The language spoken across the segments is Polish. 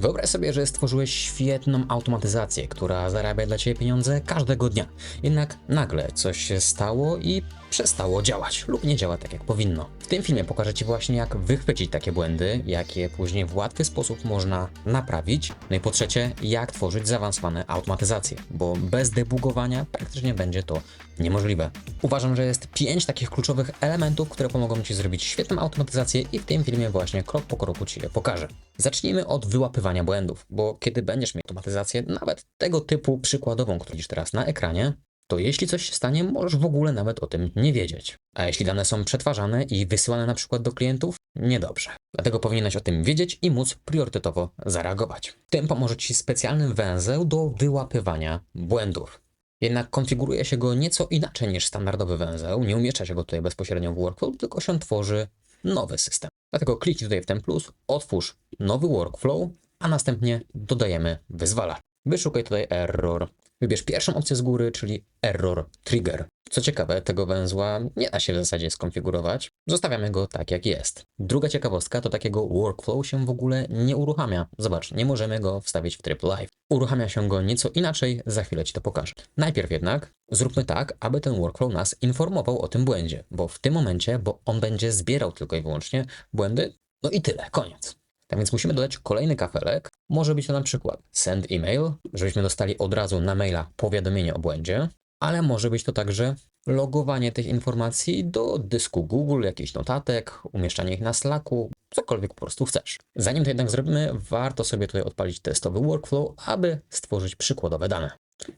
Wyobraź sobie, że stworzyłeś świetną automatyzację, która zarabia dla Ciebie pieniądze każdego dnia. Jednak nagle coś się stało i przestało działać lub nie działa tak jak powinno. W tym filmie pokażę Ci właśnie jak wychwycić takie błędy, jak je później w łatwy sposób można naprawić. No i po trzecie, jak tworzyć zaawansowane automatyzacje, bo bez debugowania praktycznie będzie to niemożliwe. Uważam, że jest pięć takich kluczowych elementów, które pomogą Ci zrobić świetną automatyzację i w tym filmie właśnie krok po kroku Ci je pokażę. Zacznijmy od wyłapywania błędów, bo kiedy będziesz miał automatyzację, nawet tego typu przykładową, którą widzisz teraz na ekranie, to jeśli coś się stanie, możesz w ogóle nawet o tym nie wiedzieć. A jeśli dane są przetwarzane i wysyłane na przykład do klientów, niedobrze. Dlatego powinieneś o tym wiedzieć i móc priorytetowo zareagować. Tym pomoże Ci specjalny węzeł do wyłapywania błędów. Jednak konfiguruje się go nieco inaczej niż standardowy węzeł, nie umieszcza się go tutaj bezpośrednio w workflow, tylko się tworzy nowy system. Dlatego kliknij tutaj w ten plus, otwórz nowy workflow, a następnie dodajemy wyzwalacz. Wyszukaj tutaj error. Wybierz pierwszą opcję z góry, czyli error trigger. Co ciekawe, tego węzła nie da się w zasadzie skonfigurować. Zostawiamy go tak jak jest. Druga ciekawostka to takiego workflow się w ogóle nie uruchamia. Zobacz, nie możemy go wstawić w tryb live. Uruchamia się go nieco inaczej, za chwilę Ci to pokażę. Najpierw jednak zróbmy tak, aby ten workflow nas informował o tym błędzie, bo w tym momencie, bo on będzie zbierał tylko i wyłącznie błędy, no i tyle, koniec. Tak więc musimy dodać kolejny kafelek. Może być to na przykład send email, żebyśmy dostali od razu na maila powiadomienie o błędzie, ale może być to także logowanie tych informacji do dysku Google, jakichś notatek, umieszczanie ich na Slacku, cokolwiek po prostu chcesz. Zanim to jednak zrobimy, warto sobie tutaj odpalić testowy workflow, aby stworzyć przykładowe dane.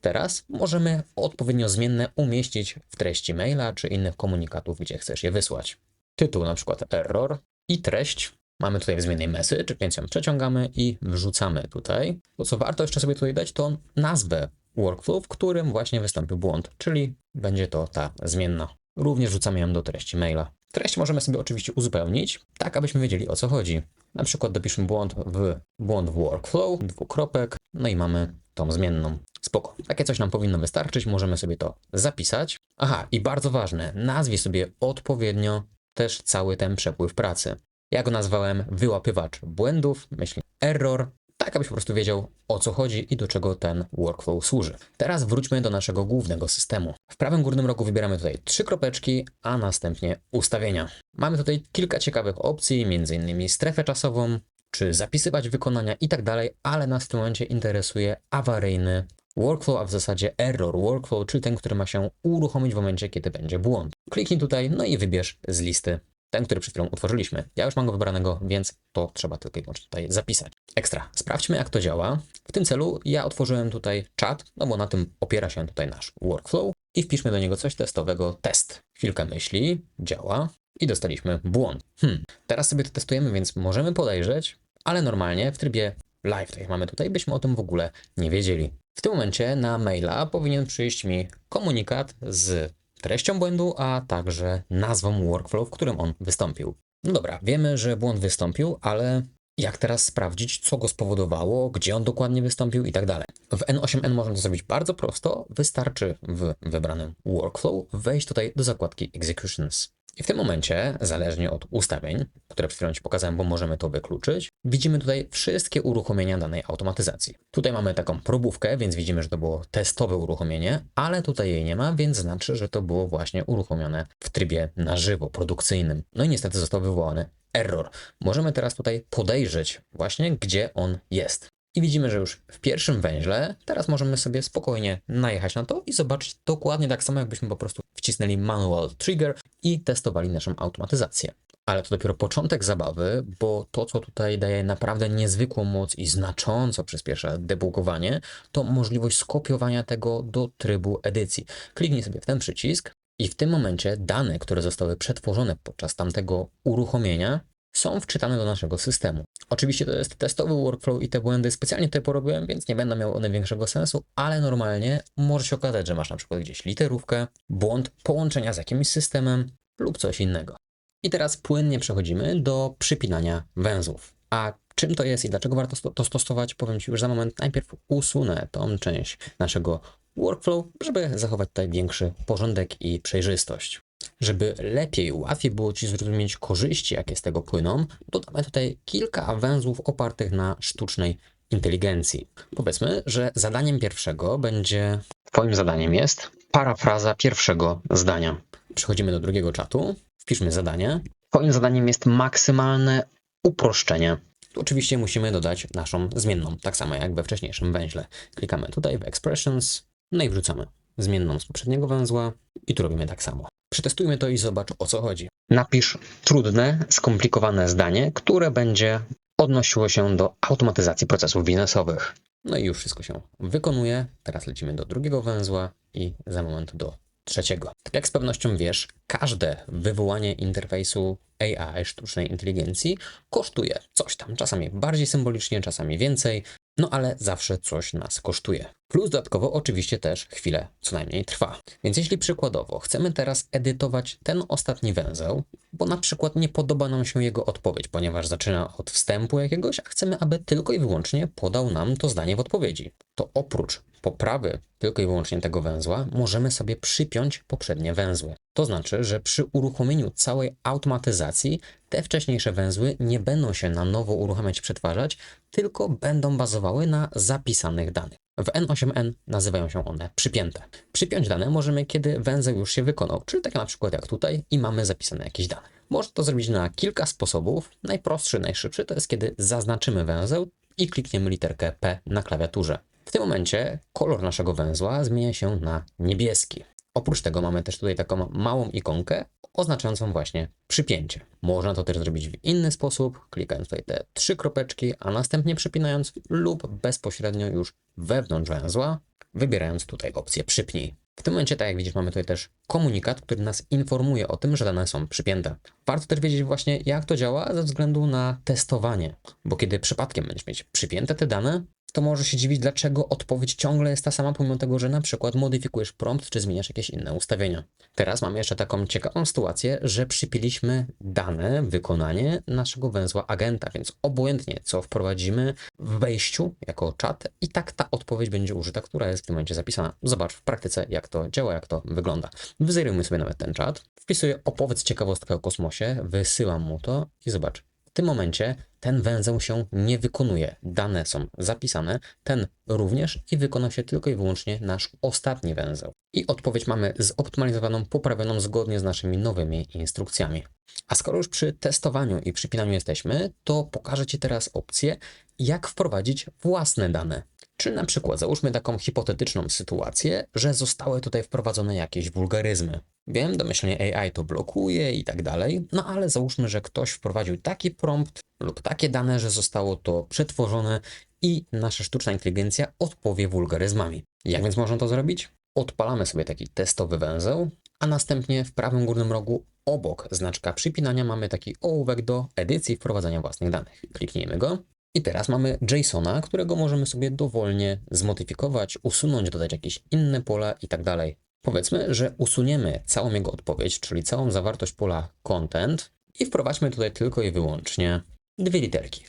Teraz możemy odpowiednio zmienne umieścić w treści maila czy innych komunikatów, gdzie chcesz je wysłać. Tytuł na przykład error i treść Mamy tutaj w zmiennej message, więc ją przeciągamy i wrzucamy tutaj. To co warto jeszcze sobie tutaj dać, to nazwę workflow, w którym właśnie wystąpił błąd, czyli będzie to ta zmienna. Również wrzucamy ją do treści maila. Treść możemy sobie oczywiście uzupełnić, tak abyśmy wiedzieli o co chodzi. Na przykład dopiszmy błąd w błąd w workflow, dwukropek, no i mamy tą zmienną. Spoko. Takie coś nam powinno wystarczyć, możemy sobie to zapisać. Aha, i bardzo ważne, nazwij sobie odpowiednio też cały ten przepływ pracy. Ja go nazwałem wyłapywacz błędów, myśli error, tak abyś po prostu wiedział o co chodzi i do czego ten workflow służy. Teraz wróćmy do naszego głównego systemu. W prawym górnym rogu wybieramy tutaj trzy kropeczki, a następnie ustawienia. Mamy tutaj kilka ciekawych opcji, m.in. strefę czasową, czy zapisywać wykonania i tak dalej, ale nas w tym momencie interesuje awaryjny workflow, a w zasadzie error workflow, czyli ten, który ma się uruchomić w momencie, kiedy będzie błąd. Kliknij tutaj, no i wybierz z listy ten, który przed chwilą utworzyliśmy. Ja już mam go wybranego, więc to trzeba tylko i wyłącznie tutaj zapisać. Ekstra. Sprawdźmy, jak to działa. W tym celu ja otworzyłem tutaj czat, no bo na tym opiera się tutaj nasz workflow i wpiszmy do niego coś testowego, test. Chwilkę myśli, działa i dostaliśmy błąd. Hmm. Teraz sobie to testujemy, więc możemy podejrzeć, ale normalnie w trybie live, tak jak mamy tutaj, byśmy o tym w ogóle nie wiedzieli. W tym momencie na maila powinien przyjść mi komunikat z treścią błędu, a także nazwą workflow, w którym on wystąpił. No dobra, wiemy, że błąd wystąpił, ale jak teraz sprawdzić, co go spowodowało, gdzie on dokładnie wystąpił i tak dalej. W N8N można to zrobić bardzo prosto. Wystarczy w wybranym workflow wejść tutaj do zakładki Executions. I w tym momencie, zależnie od ustawień, które przed chwilą Ci pokazałem, bo możemy to wykluczyć, widzimy tutaj wszystkie uruchomienia danej automatyzacji. Tutaj mamy taką probówkę, więc widzimy, że to było testowe uruchomienie, ale tutaj jej nie ma, więc znaczy, że to było właśnie uruchomione w trybie na żywo, produkcyjnym. No i niestety został wywołany error. Możemy teraz tutaj podejrzeć właśnie, gdzie on jest. I widzimy, że już w pierwszym węźle, teraz możemy sobie spokojnie najechać na to i zobaczyć dokładnie tak samo, jakbyśmy po prostu wcisnęli manual trigger i testowali naszą automatyzację. Ale to dopiero początek zabawy, bo to, co tutaj daje naprawdę niezwykłą moc i znacząco przyspiesza debugowanie, to możliwość skopiowania tego do trybu edycji. Kliknij sobie w ten przycisk i w tym momencie dane, które zostały przetworzone podczas tamtego uruchomienia, są wczytane do naszego systemu. Oczywiście to jest testowy workflow i te błędy specjalnie tutaj porobiłem, więc nie będą miały one większego sensu, ale normalnie może się okazać, że masz na przykład gdzieś literówkę, błąd połączenia z jakimś systemem lub coś innego. I teraz płynnie przechodzimy do przypinania węzłów. A czym to jest i dlaczego warto to stosować, powiem Ci już za moment. Najpierw usunę tą część naszego workflow, żeby zachować tutaj większy porządek i przejrzystość. Żeby lepiej, łatwiej było Ci zrozumieć korzyści, jakie z tego płyną, dodamy tutaj kilka węzłów opartych na sztucznej inteligencji. Powiedzmy, że zadaniem pierwszego będzie. Twoim zadaniem jest parafraza pierwszego zdania. Przechodzimy do drugiego czatu, wpiszmy zadanie. Twoim zadaniem jest maksymalne uproszczenie. Tu oczywiście musimy dodać naszą zmienną, tak samo jak we wcześniejszym węźle. Klikamy tutaj w Expressions, no i wrzucamy zmienną z poprzedniego węzła i tu robimy tak samo. Przetestujmy to i zobacz o co chodzi. Napisz trudne, skomplikowane zdanie, które będzie odnosiło się do automatyzacji procesów biznesowych. No i już wszystko się wykonuje. Teraz lecimy do drugiego węzła i za moment do trzeciego. Tak jak z pewnością wiesz, każde wywołanie interfejsu AI, sztucznej inteligencji, kosztuje coś tam. Czasami bardziej symbolicznie, czasami więcej, no ale zawsze coś nas kosztuje. Plus dodatkowo oczywiście też chwilę co najmniej trwa. Więc jeśli przykładowo chcemy teraz edytować ten ostatni węzeł, bo na przykład nie podoba nam się jego odpowiedź, ponieważ zaczyna od wstępu jakiegoś, a chcemy, aby tylko i wyłącznie podał nam to zdanie w odpowiedzi, to oprócz poprawy tylko i wyłącznie tego węzła, możemy sobie przypiąć poprzednie węzły. To znaczy, że przy uruchomieniu całej automatyzacji te wcześniejsze węzły nie będą się na nowo uruchamiać, przetwarzać, tylko będą bazowały na zapisanych danych. W N8N nazywają się one przypięte. Przypiąć dane możemy, kiedy węzeł już się wykonał, czyli tak na przykład jak tutaj i mamy zapisane jakieś dane. Można to zrobić na kilka sposobów. Najprostszy, najszybszy to jest, kiedy zaznaczymy węzeł i klikniemy literkę P na klawiaturze. W tym momencie kolor naszego węzła zmienia się na niebieski. Oprócz tego mamy też tutaj taką małą ikonkę oznaczającą właśnie przypięcie. Można to też zrobić w inny sposób, klikając tutaj te trzy kropeczki, a następnie przypinając lub bezpośrednio już wewnątrz węzła, wybierając tutaj opcję przypnij. W tym momencie, tak jak widzisz, mamy tutaj też komunikat, który nas informuje o tym, że dane są przypięte. Warto też wiedzieć właśnie, jak to działa ze względu na testowanie, bo kiedy przypadkiem będziesz mieć przypięte te dane, to może się dziwić, dlaczego odpowiedź ciągle jest ta sama, pomimo tego, że na przykład modyfikujesz prompt, czy zmieniasz jakieś inne ustawienia. Teraz mamy jeszcze taką ciekawą sytuację, że przypiliśmy dane, wykonanie naszego węzła agenta, więc obojętnie co wprowadzimy w wejściu jako czat, i tak ta odpowiedź będzie użyta, która jest w tym momencie zapisana. Zobacz w praktyce, jak to działa, jak to wygląda. Wyzerujmy sobie nawet ten czat, wpisuję opowiedz ciekawostkę o kosmosie, wysyłam mu to i zobacz. Tym momencie ten węzeł się nie wykonuje. Dane są zapisane, ten również i wykona się tylko i wyłącznie nasz ostatni węzeł. I odpowiedź mamy zoptymalizowaną, poprawioną zgodnie z naszymi nowymi instrukcjami. A skoro już przy testowaniu i przypinaniu jesteśmy, to pokażę Ci teraz opcję, jak wprowadzić własne dane. Czyli na przykład załóżmy taką hipotetyczną sytuację, że zostały tutaj wprowadzone jakieś wulgaryzmy. Wiem, domyślnie AI to blokuje i tak dalej, no ale załóżmy, że ktoś wprowadził taki prompt lub takie dane, że zostało to przetworzone i nasza sztuczna inteligencja odpowie wulgaryzmami. Jak więc można to zrobić? Odpalamy sobie taki testowy węzeł, a następnie w prawym górnym rogu obok znaczka przypinania mamy taki ołówek do edycji wprowadzania własnych danych. Kliknijmy go. I teraz mamy JSONa, którego możemy sobie dowolnie zmodyfikować, usunąć, dodać jakieś inne pola i tak dalej. Powiedzmy, że usuniemy całą jego odpowiedź, czyli całą zawartość pola content i wprowadźmy tutaj tylko i wyłącznie dwie literki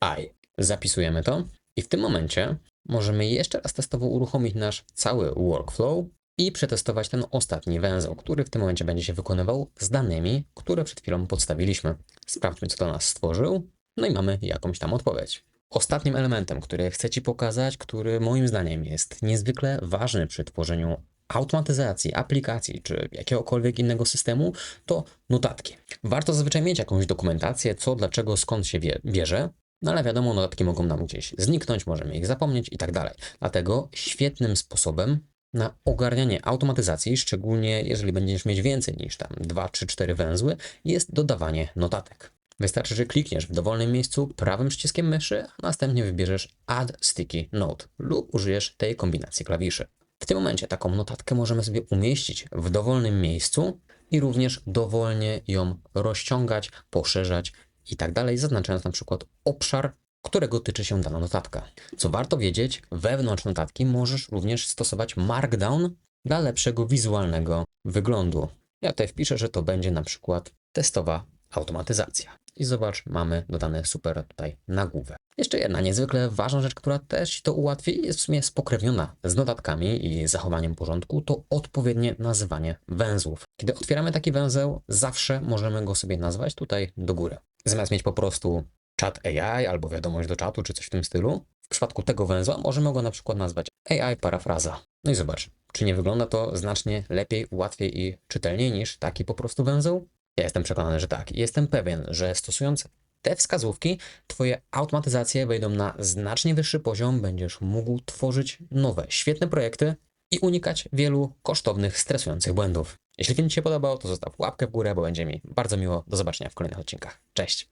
AI. Zapisujemy to i w tym momencie możemy jeszcze raz testowo uruchomić nasz cały workflow i przetestować ten ostatni węzeł, który w tym momencie będzie się wykonywał z danymi, które przed chwilą podstawiliśmy. Sprawdźmy, co to nas stworzył. No i mamy jakąś tam odpowiedź. Ostatnim elementem, który chcę Ci pokazać, który moim zdaniem jest niezwykle ważny przy tworzeniu automatyzacji, aplikacji czy jakiegokolwiek innego systemu, to notatki. Warto zazwyczaj mieć jakąś dokumentację, co, dlaczego, skąd się bierze, no ale wiadomo, notatki mogą nam gdzieś zniknąć, możemy ich zapomnieć i tak dalej. Dlatego świetnym sposobem na ogarnianie automatyzacji, szczególnie jeżeli będziesz mieć więcej niż tam 2, 3, 4 węzły, jest dodawanie notatek. Wystarczy, że klikniesz w dowolnym miejscu prawym przyciskiem myszy, a następnie wybierzesz Add Sticky Note lub użyjesz tej kombinacji klawiszy. W tym momencie taką notatkę możemy sobie umieścić w dowolnym miejscu i również dowolnie ją rozciągać, poszerzać i tak dalej, zaznaczając na przykład obszar, którego tyczy się dana notatka. Co warto wiedzieć, wewnątrz notatki możesz również stosować Markdown dla lepszego wizualnego wyglądu. Ja tutaj wpiszę, że to będzie na przykład testowa automatyzacja. I zobacz, mamy dodane super tutaj nagłówek. Jeszcze jedna niezwykle ważna rzecz, która też to ułatwi jest w sumie spokrewniona z notatkami i zachowaniem porządku, to odpowiednie nazywanie węzłów. Kiedy otwieramy taki węzeł, zawsze możemy go sobie nazwać tutaj do góry. Zamiast mieć po prostu chat AI albo wiadomość do czatu czy coś w tym stylu, w przypadku tego węzła możemy go na przykład nazwać AI parafraza. No i zobacz, czy nie wygląda to znacznie lepiej, łatwiej i czytelniej niż taki po prostu węzeł? Ja jestem przekonany, że tak. Jestem pewien, że stosując te wskazówki, Twoje automatyzacje wejdą na znacznie wyższy poziom, będziesz mógł tworzyć nowe, świetne projekty i unikać wielu kosztownych, stresujących błędów. Jeśli film Ci się podobał, to zostaw łapkę w górę, bo będzie mi bardzo miło. Do zobaczenia w kolejnych odcinkach. Cześć!